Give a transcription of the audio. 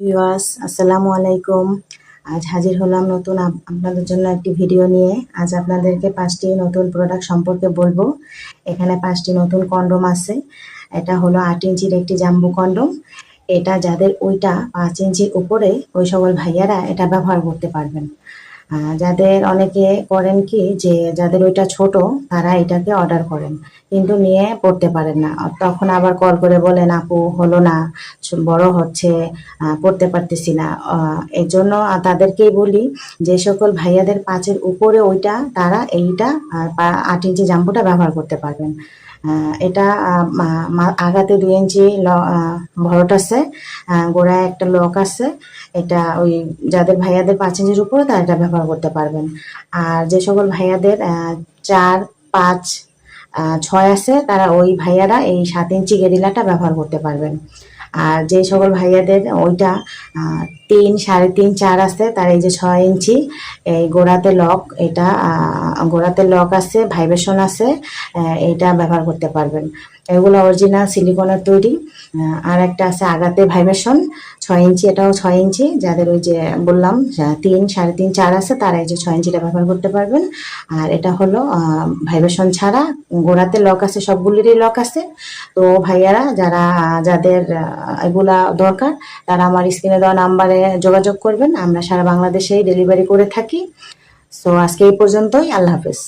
Viewers, আসসালামু আলাইকুম। আজ হাজির হলাম নতুন আপ- আপনাদের জন্য একটি ভিডিও নিয়ে। আজ আপনাদেরকে পাঁচটি নতুন প্রোডাক্ট সম্পর্কে বলব। এখানে পাঁচটি নতুন কন্ডম আছে। এটা হলো আট ইঞ্চির একটি জাম্বু কন্ডম এটা যাদের ওইটা পাঁচ ইঞ্চির উপরে, ওই সকল ভাইয়ারা এটা ব্যবহার করতে পারবেন। যাদের অনেকে করেন কি যে যাদের ওইটা ছোট, তারা এটাকে অর্ডার করেন। কিন্তু নিয়ে পড়তে পারেন না। তখন আবার কল করে বলেন, আপু, হলো না বড় হচ্ছে পড়তে পারতেছি না। এর জন্য তাদেরকেই বলি যে সকল ভাইয়াদের পাঁচের উপরে ওইটা, তারা এইটা আট ইঞ্চি জাম্বুটা ব্যবহার করতে পারবেন। এটা আগাতে দুই ইঞ্চি ভরট আছে। গোড়ায় একটা লক আছে। এটা ওই যাদের ভাইয়াদের পাঁচ ইঞ্চির উপরে, তারা এটা ব্যবহার করতে পারবেন। আর যে সকল ভাইয়াদের চার, পাঁচ ছয় আছে, তারা ওই ভাইয়ারা এই সাত ইঞ্চি গেরিলাটা ব্যবহার করতে পারবেন। আর যে সকল ভাইয়াদের ওইটা তিন, সাড়ে তিন, চার আছে, তার এই যে ছয় ইঞ্চি, এই গোড়াতে লক, এটা গোড়াতে লক আছে, ভাইব্রেশন আছে এটা ব্যবহার করতে পারবেন। এগুলো অরিজিনাল সিলিকনের তৈরি। আর একটা আছে আগাতে ভাইবেশন ছয় ইঞ্চি, এটাও ছয় ইঞ্চি। যাদের ওই যে বললাম তিন, সাড়ে তিন, চার আছে, তারা এই যে ছয় ইঞ্চিটা ব্যবহার করতে পারবেন। আর এটা হলো ভাইবেশন ছাড়া গোড়াতে লক আছে, সবগুলিরই লক আছে। তো ভাইয়ারা, যারা, যাদের এগুলা দরকার, তারা আমার স্ক্রিনে দেওয়া নাম্বারে যোগাযোগ করবেন। আমরা সারা বাংলাদেশেই ডেলিভারি করে থাকি। সো আজকে এই পর্যন্তই। আল্লাহ হাফেজ।